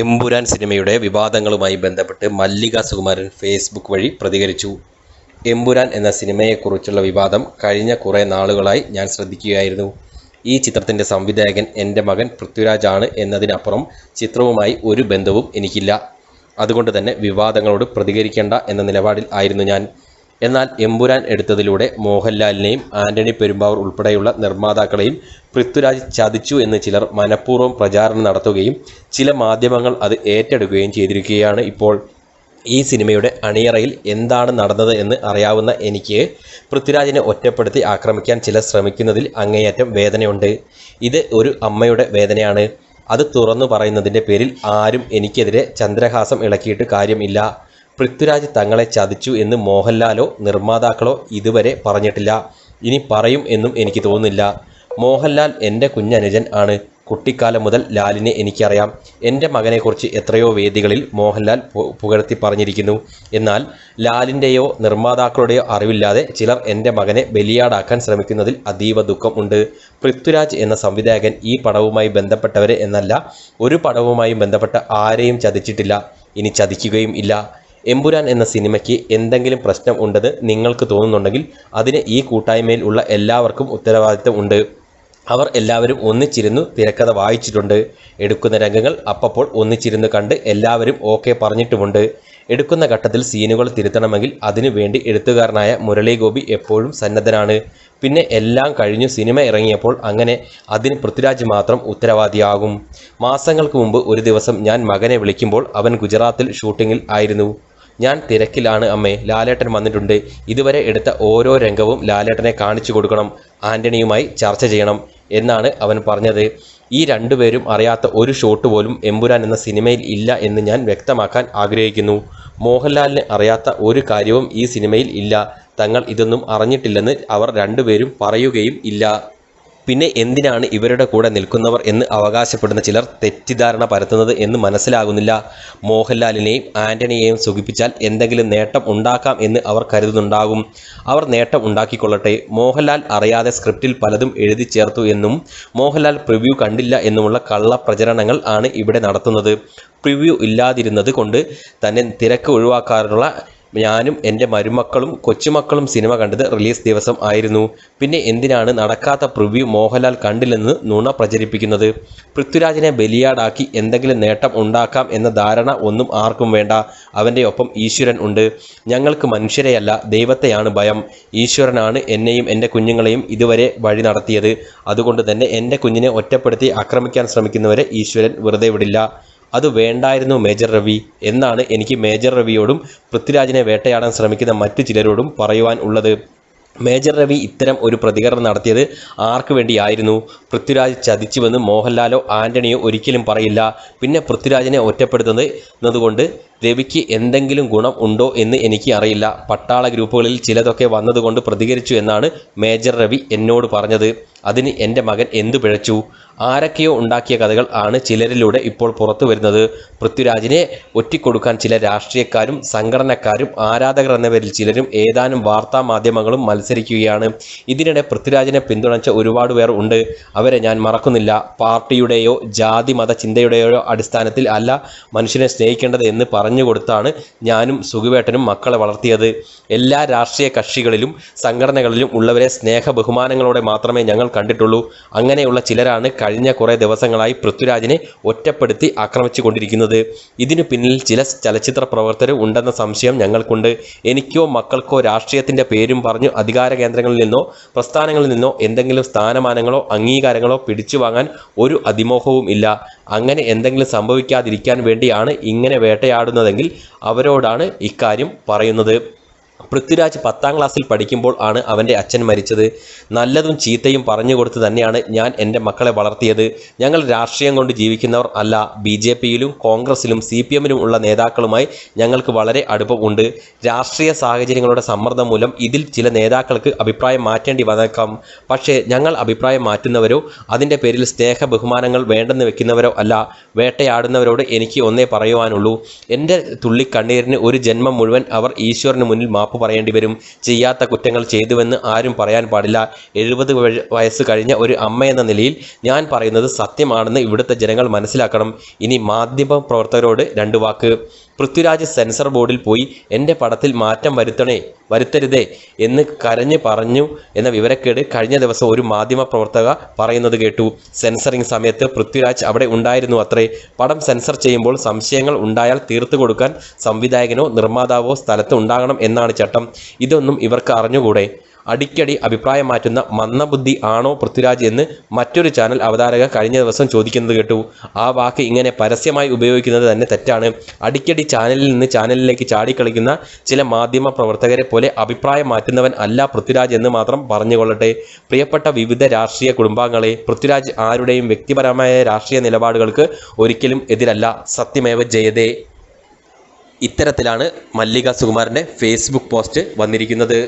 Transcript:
എമ്പുരാൻ സിനിമയുടെ വിവാദങ്ങളുമായി ബന്ധപ്പെട്ട് മല്ലിക സുകുമാരൻ ഫേസ്ബുക്ക് വഴി പ്രതികരിച്ചു. എമ്പുരാൻ എന്ന സിനിമയെക്കുറിച്ചുള്ള വിവാദം കഴിഞ്ഞ കുറേ നാളുകളായി ഞാൻ ശ്രദ്ധിക്കുകയായിരുന്നു. ഈ ചിത്രത്തിന്റെ സംവിധായകൻ എന്റെ മകൻ പൃഥ്വിരാജ് ആണ് എന്നതിനപ്പുറം ചിത്രവുമായി ഒരു ബന്ധവും എനിക്കില്ല. അതുകൊണ്ട് തന്നെ വിവാദങ്ങളോട് പ്രതികരിക്കേണ്ട എന്ന നിലപാടിൽ ആയിരുന്നു ഞാൻ. എന്നാൽ എമ്പുരാൻ എടുത്തതിലൂടെ മോഹൻലാലിനെയും ആന്റണി പെരുമ്പാവൂർ ഉൾപ്പെടെയുള്ള നിർമ്മാതാക്കളെയും പൃഥ്വിരാജ് ചതിച്ചു എന്ന് ചിലർ മനഃപൂർവം പ്രചാരണം നടത്തുകയും ചില മാധ്യമങ്ങൾ അത് ഏറ്റെടുക്കുകയും ചെയ്തിരിക്കുകയാണ്. ഇപ്പോൾ ഈ സിനിമയുടെ അണിയറയിൽ എന്താണ് നടന്നത് എന്ന് അറിയാവുന്ന എനിക്ക് പൃഥ്വിരാജിനെ ഒറ്റപ്പെടുത്തി ആക്രമിക്കാൻ ചിലർ ശ്രമിക്കുന്നതിൽ അങ്ങേയറ്റം വേദനയുണ്ട്. ഇത് ഒരു അമ്മയുടെ വേദനയാണ്. അത് തുറന്നു പറയുന്നതിന്റെ പേരിൽ ആരും എനിക്കെതിരെ ചന്ദ്രഹാസം ഇളക്കിയിട്ട് കാര്യമില്ല. പൃഥ്വിരാജ് തങ്ങളെ ചതിച്ചു എന്ന് മോഹൻലാലോ നിർമ്മാതാക്കളോ ഇതുവരെ പറഞ്ഞിട്ടില്ല. ഇനി പറയും എന്നും എനിക്ക് തോന്നുന്നില്ല. മോഹൻലാൽ എന്റെ കുഞ്ഞനുജൻ ആണ്. കുട്ടിക്കാലം മുതൽ ലാലിനെ എനിക്കറിയാം. എന്റെ മകനെക്കുറിച്ച് എത്രയോ വേദികളിൽ മോഹൻലാൽ പുകഴ്ത്തി പറഞ്ഞിരിക്കുന്നു. എന്നാൽ ലാലിന്റെയോ നിർമ്മാതാക്കളുടെയോ അറിവില്ലാതെ ചിലർ എന്റെ മകനെ ബലിയാടാക്കാൻ ശ്രമിക്കുന്നതിൽ അതീവ ദുഃഖം ഉണ്ട്. പൃഥ്വിരാജ് എന്ന സംവിധായകൻ ഈ പടവുമായി ബന്ധപ്പെട്ടവരെ എന്നല്ല ഒരു പടവുമായും ബന്ധപ്പെട്ട ആരെയും ചതിച്ചിട്ടില്ല. ഇനി ചതിക്കുകയും ഇല്ല. എമ്പുരാൻ എന്ന സിനിമയ്ക്ക് എന്തെങ്കിലും പ്രശ്നം ഉണ്ടെന്ന് നിങ്ങൾക്ക് തോന്നുന്നുണ്ടെങ്കിൽ അതിന് ഈ കൂട്ടായ്മയിൽ ഉള്ള എല്ലാവർക്കും ഉത്തരവാദിത്തം ഉണ്ട്. അവർ എല്ലാവരും ഒന്നിച്ചിരുന്നു തിരക്കഥ വായിച്ചിട്ടുണ്ട്. എടുക്കുന്ന രംഗങ്ങൾ അപ്പപ്പോൾ ഒന്നിച്ചിരുന്ന് കണ്ട് എല്ലാവരും ഓക്കെ പറഞ്ഞിട്ടുമുണ്ട്. എടുക്കുന്ന ഘട്ടത്തിൽ സീനുകൾ തിരുത്തണമെങ്കിൽ അതിനു വേണ്ടി എഴുത്തുകാരനായ മുരളി ഗോപി എപ്പോഴും സന്നദ്ധനാണ്. പിന്നെ എല്ലാം കഴിഞ്ഞു സിനിമ ഇറങ്ങിയപ്പോൾ അങ്ങനെ അതിന് പൃഥ്വിരാജ് മാത്രം ഉത്തരവാദിയാകും. മാസങ്ങൾക്ക് മുമ്പ് ഒരു ദിവസം ഞാൻ മകനെ വിളിക്കുമ്പോൾ അവൻ ഗുജറാത്തിൽ ഷൂട്ടിങ്ങിൽ ആയിരുന്നു. ഞാൻ തിരക്കിലാണ് അമ്മേ. ലാലേട്ടൻ വന്നിട്ടുണ്ട്. ഇതുവരെ എടുത്ത ഓരോ രംഗവും ലാലേട്ടനെ കാണിച്ചു കൊടുക്കണം. ആന്റണിയുമായി ചർച്ച ചെയ്യണം എന്നാണ് അവൻ പറഞ്ഞത്. ഈ രണ്ടുപേരും അറിയാത്ത ഒരു ഷോട്ട് പോലും എമ്പുരാൻ എന്ന സിനിമയിൽ ഇല്ല എന്ന് ഞാൻ വ്യക്തമാക്കാൻ ആഗ്രഹിക്കുന്നു. മോഹൻലാലിന് അറിയാത്ത ഒരു കാര്യവും ഈ സിനിമയിൽ ഇല്ല. തങ്ങൾ ഇതൊന്നും അറിഞ്ഞിട്ടില്ലെന്ന് അവർ രണ്ടുപേരും പറയുകയും ഇല്ല. പിന്നെ എന്തിനാണ് ഇവരുടെ കൂടെ നിൽക്കുന്നവർ എന്ന് അവകാശപ്പെടുന്ന ചിലർ തെറ്റിദ്ധാരണ പരത്തുന്നത് എന്ന് മനസ്സിലാകുന്നില്ല. മോഹൻലാലിനെയും ആന്റണിയെയും സുഖിപ്പിച്ചാൽ എന്തെങ്കിലും നേട്ടം ഉണ്ടാക്കാം എന്ന് അവർ കരുതുന്നുണ്ടാകും. അവർ നേട്ടം ഉണ്ടാക്കിക്കൊള്ളട്ടെ. മോഹൻലാൽ അറിയാതെ സ്ക്രിപ്റ്റിൽ പലതും എഴുതി ചേർത്തു എന്നും മോഹൻലാൽ പ്രിവ്യൂ കണ്ടില്ല എന്നുമുള്ള കള്ള പ്രചരണങ്ങൾ ആണ് ഇവിടെ നടത്തുന്നത്. പ്രിവ്യൂ ഇല്ലാതിരുന്നത് കൊണ്ട് തന്നെ തിരക്ക് ഒഴിവാക്കാനുള്ള ഞാനും എന്റെ മരുമക്കളും കൊച്ചുമക്കളും സിനിമ കണ്ടത് റിലീസ് ദിവസം ആയിരുന്നു. പിന്നെ എന്തിനാണ് നടക്കാത്ത പ്രിവ്യൂ മോഹൻലാൽ കണ്ടില്ലെന്ന് നുണ പ്രചരിപ്പിക്കുന്നത്? പൃഥ്വിരാജിനെ ബലിയാടാക്കി എന്തെങ്കിലും നേട്ടം ഉണ്ടാക്കാം എന്ന ധാരണ ഒന്നും ആർക്കും വേണ്ട. അവന്റെ ഒപ്പം ഈശ്വരൻ ഉണ്ട്. ഞങ്ങൾക്ക് മനുഷ്യരെയല്ല ദൈവത്തെയാണ് ഭയം. ഈശ്വരനാണ് എന്നെയും എന്റെ കുഞ്ഞുങ്ങളെയും ഇതുവരെ വഴി നടത്തിയത്. അതുകൊണ്ട് തന്നെ എന്റെ കുഞ്ഞിനെ ഒറ്റപ്പെടുത്തി ആക്രമിക്കാൻ ശ്രമിക്കുന്നവരെ ഈശ്വരൻ വെറുതെ വിടില്ല. അത് വേണ്ടായിരുന്നു മേജർ രവി എന്നാണ് എനിക്ക് മേജർ രവിയോടും പൃഥ്വിരാജിനെ വേട്ടയാടാൻ ശ്രമിക്കുന്ന മറ്റു ചിലരോടും പറയുവാൻ ഉള്ളത്. മേജർ രവി ഇത്തരം ഒരു പ്രതികരണം നടത്തിയത് ആർക്കു വേണ്ടിയായിരുന്നു? പൃഥ്വിരാജ് ചതിച്ചുവെന്ന് മോഹൻലാലോ ആന്റണിയോ ഒരിക്കലും പറയില്ല. പിന്നെ പൃഥ്വിരാജിനെ ഒറ്റപ്പെടുത്തുന്നതുകൊണ്ട് രവിക്ക് എന്തെങ്കിലും ഗുണം ഉണ്ടോ എന്ന് എനിക്ക് അറിയില്ല. പട്ടാള ഗ്രൂപ്പുകളിൽ ചിലതൊക്കെ വന്നതുകൊണ്ട് പ്രതികരിച്ചു എന്നാണ് മേജർ രവി എന്നോട് പറഞ്ഞത്. അതിന് എന്റെ മകൻ എന്തു പിഴച്ചു? ആരൊക്കെയോ ഉണ്ടാക്കിയ കഥകൾ ആണ് ചിലരിലൂടെ ഇപ്പോൾ പുറത്തു വരുന്നത്. പൃഥ്വിരാജിനെ ഒറ്റിക്കൊടുക്കാൻ ചില രാഷ്ട്രീയക്കാരും സംഘടനക്കാരും ആരാധകർ എന്നിവരിൽ ചിലരും ഏതാനും വാർത്താ മാധ്യമങ്ങളും മത്സരിക്കുകയാണ്. ഇതിനിടെ പൃഥ്വിരാജിനെ പിന്തുണച്ച ഒരുപാട് പേർ ഉണ്ട്. അവരെ ഞാൻ മറക്കുന്നില്ല. പാർട്ടിയുടെയോ ജാതി മത ചിന്തയുടെയോ അടിസ്ഥാനത്തിൽ അല്ല മനുഷ്യനെ സ്നേഹിക്കേണ്ടത് എന്ന് പറഞ്ഞു കൊടുത്താണ് ഞാനും സുഖുവേട്ടനും മക്കളെ വളർത്തിയത്. എല്ലാ രാഷ്ട്രീയ കക്ഷികളിലും സംഘടനകളിലും ഉള്ളവരെ സ്നേഹ ബഹുമാനങ്ങളോടെ മാത്രമേ ഞങ്ങൾ കണ്ടിട്ടുള്ളൂ. അങ്ങനെയുള്ള ചിലരാണ് കഴിഞ്ഞ കുറേ ദിവസങ്ങളായി പൃഥ്വിരാജിനെ ഒറ്റപ്പെടുത്തി ആക്രമിച്ചു കൊണ്ടിരിക്കുന്നത് ഇതിനു പിന്നിൽ ചില ചലച്ചിത്ര പ്രവർത്തകർ ഉണ്ടെന്ന സംശയം ഞങ്ങൾക്കുണ്ട്. എനിക്കോ മക്കൾക്കോ രാഷ്ട്രീയത്തിന്റെ പേരും പറഞ്ഞു അധികാര കേന്ദ്രങ്ങളിൽ നിന്നോ പ്രസ്ഥാനങ്ങളിൽ നിന്നോ എന്തെങ്കിലും സ്ഥാനമാനങ്ങളോ അംഗീകാരങ്ങളോ പിടിച്ചു വാങ്ങാൻ ഒരു അതിമോഹവും ഇല്ല. അങ്ങനെ എന്തെങ്കിലും സംഭവിക്കാതിരിക്കാൻ വേണ്ടിയാണ് ഇങ്ങനെ വേട്ടയാടുന്നതെങ്കിൽ അവരോടാണ് ഇക്കാര്യം പറയുന്നത്. പൃഥ്വിരാജ് പത്താം ക്ലാസ്സിൽ പഠിക്കുമ്പോൾ ആണ് അവന്റെ അച്ഛൻ മരിച്ചത്. നല്ലതും ചീത്തയും പറഞ്ഞു കൊടുത്ത് തന്നെയാണ് ഞാൻ എന്റെ മക്കളെ വളർത്തിയത്. ഞങ്ങൾ രാഷ്ട്രീയം കൊണ്ട് ജീവിക്കുന്നവർ അല്ല. ബി ജെ പിയിലും കോൺഗ്രസിലും സി പി എമ്മിലും ഉള്ള നേതാക്കളുമായി ഞങ്ങൾക്ക് വളരെ അടുപ്പമുണ്ട് രാഷ്ട്രീയ സാഹചര്യങ്ങളുടെ സമ്മർദ്ദം മൂലം ഇതിൽ ചില നേതാക്കൾക്ക് അഭിപ്രായം മാറ്റേണ്ടി വന്നേക്കാം. പക്ഷേ ഞങ്ങൾ അഭിപ്രായം മാറ്റുന്നവരോ അതിന്റെ പേരിൽ സ്നേഹ ബഹുമാനങ്ങൾ വേണ്ടെന്ന് വെക്കുന്നവരോ അല്ല. വേട്ടയാടുന്നവരോട് എനിക്ക് ഒന്നേ പറയുവാനുള്ളൂ. എന്റെ തുള്ളിക്കണ്ണീരിന് ഒരു ജന്മം മുഴുവൻ അവർ ഈശ്വരന് മുന്നിൽ മാപ്പ് പറയേണ്ടി വരും. ചെയ്യാത്ത കുറ്റങ്ങൾ ചെയ്തുവെന്ന് ആരും പറയാൻ പാടില്ല. എഴുപത് വയസ്സ് കഴിഞ്ഞ ഒരു അമ്മ എന്ന നിലയിൽ ഞാൻ പറയുന്നത് സത്യമാണെന്ന് ഇവിടുത്തെ ജനങ്ങൾ മനസ്സിലാക്കണം. ഇനി മാധ്യമ പ്രവർത്തകരോട് രണ്ട് വാക്ക്. പൃഥ്വിരാജ് സെൻസർ ബോർഡിൽ പോയി എന്റെ പടത്തിൽ മാറ്റം വരുത്തണേ വരുത്തരുതേ എന്ന് കരഞ്ഞു പറഞ്ഞു എന്ന വിവരക്കേട് കഴിഞ്ഞ ദിവസം ഒരു മാധ്യമ പ്രവർത്തക പറയുന്നത് കേട്ടു. സെൻസറിങ് സമയത്ത് പൃഥ്വിരാജ് അവിടെ ഉണ്ടായിരുന്നു അത്രേ. പടം സെൻസർ ചെയ്യുമ്പോൾ സംശയങ്ങൾ ഉണ്ടായാൽ തീർത്തു കൊടുക്കാൻ സംവിധായകനോ നിർമ്മാതാവോ സ്ഥലത്ത് ഉണ്ടാകണം എന്നാണ് ചട്ടം. ഇതൊന്നും ഇവർക്ക് അറിഞ്ഞുകൂടെ? അടിക്കടി അഭിപ്രായം മാറ്റുന്ന മന്ദബുദ്ധി ആണോ പൃഥ്വിരാജ് എന്ന് മറ്റൊരു ചാനൽ അവതാരക കഴിഞ്ഞ ദിവസം ചോദിക്കുന്നത് കേട്ടു. ആ വാക്ക് ഇങ്ങനെ പരസ്യമായി ഉപയോഗിക്കുന്നത് തന്നെ തെറ്റാണ്. അടിക്കടി ചാനലിൽ നിന്ന് ചാനലിലേക്ക് ചാടിക്കളിക്കുന്ന ചില മാധ്യമ പ്രവർത്തകരെ പോലെ അഭിപ്രായം മാറ്റുന്നവൻ അല്ല പൃഥ്വിരാജ് എന്ന് മാത്രം പറഞ്ഞുകൊള്ളട്ടെ. പ്രിയപ്പെട്ട വിവിധ രാഷ്ട്രീയ കുടുംബാംഗങ്ങളെ പൃഥ്വിരാജ് ആരുടെയും വ്യക്തിപരമായ രാഷ്ട്രീയ നിലപാടുകൾക്ക് ഒരിക്കലും എതിരല്ല. സത്യമേവ ജയതേ. ഇത്തരത്തിലാണ് മല്ലിക സുകുമാരന്റെ ഫേസ്ബുക്ക് പോസ്റ്റ് വന്നിരിക്കുന്നത്.